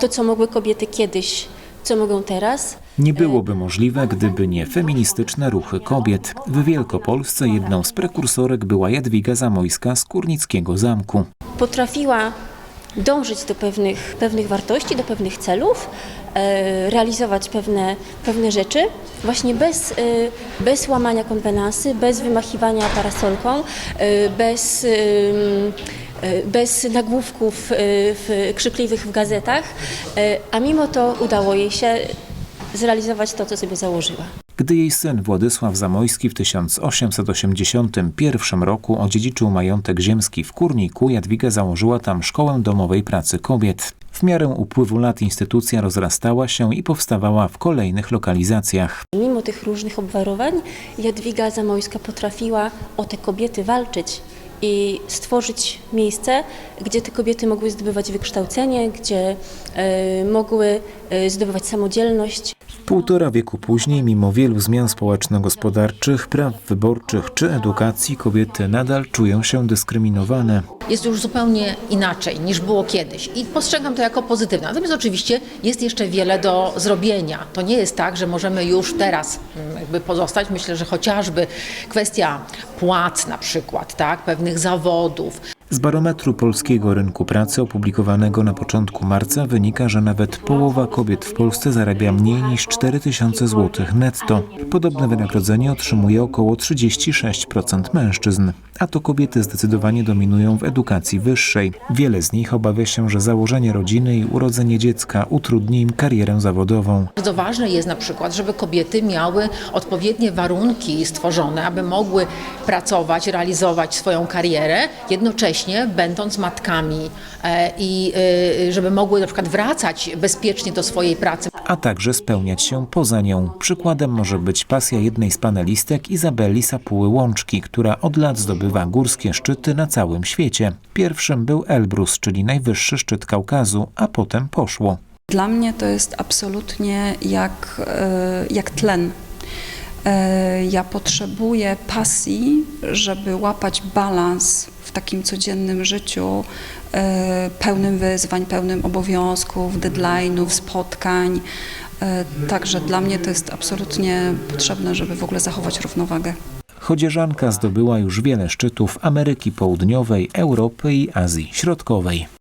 To, co mogły kobiety kiedyś, co mogą teraz, Nie byłoby możliwe, gdyby nie feministyczne ruchy kobiet. W Wielkopolsce jedną z prekursorek była Jadwiga Zamojska z Kurnickiego Zamku. potrafiła dążyć do pewnych, pewnych wartości, do pewnych celów, e, realizować pewne, pewne rzeczy, właśnie bez, e, bez łamania konwenansy, bez wymachiwania parasolką, e, bez, e, bez nagłówków e, w, krzykliwych w gazetach, e, a mimo to udało jej się zrealizować to, co sobie założyła. Gdy jej syn Władysław Zamojski w 1881 roku odziedziczył majątek ziemski w Kurniku, Jadwiga założyła tam szkołę domowej pracy kobiet. W miarę upływu lat instytucja rozrastała się i powstawała w kolejnych lokalizacjach. Mimo tych różnych obwarowań, Jadwiga Zamojska potrafiła o te kobiety walczyć i stworzyć miejsce, gdzie te kobiety mogły zdobywać wykształcenie, gdzie e, mogły e, zdobywać samodzielność. Półtora wieku później, mimo wielu zmian społeczno-gospodarczych, praw wyborczych czy edukacji, kobiety nadal czują się dyskryminowane. jest już zupełnie inaczej niż było kiedyś i postrzegam to jako pozytywne. Natomiast oczywiście jest jeszcze wiele do zrobienia. To nie jest tak, że możemy już teraz mm, jakby pozostać. Myślę, że chociażby kwestia płac na przykład, tak, pewnych zawodów, Z barometru polskiego rynku pracy opublikowanego na początku marca wynika, że nawet połowa kobiet w Polsce zarabia mniej niż 4000 zł netto. Podobne wynagrodzenie otrzymuje około 36% mężczyzn. A to kobiety zdecydowanie dominują w edukacji wyższej. Wiele z nich obawia się, że założenie rodziny i urodzenie dziecka utrudni im karierę zawodową. Bardzo ważne jest na przykład, żeby kobiety miały odpowiednie warunki stworzone, aby mogły pracować, realizować swoją karierę, jednocześnie będąc matkami e, i e, żeby mogły na przykład wracać bezpiecznie do swojej pracy. a także spełniać się poza nią. Przykładem może być pasja jednej z panelistek Izabeli Sapuły-Łączki, która od lat zdobywa górskie szczyty na całym świecie. Pierwszym był Elbrus, czyli najwyższy szczyt Kaukazu, a potem poszło. Dla mnie to jest absolutnie jak, e, jak tlen. Ja potrzebuję pasji, żeby łapać balans takim codziennym życiu, e, pełnym wyzwań, pełnym obowiązków, deadline'ów, spotkań. E, Także dla mnie to jest absolutnie potrzebne, żeby w ogóle zachować równowagę. Chodzieżanka zdobyła już wiele szczytów Ameryki Południowej, Europy i Azji Środkowej.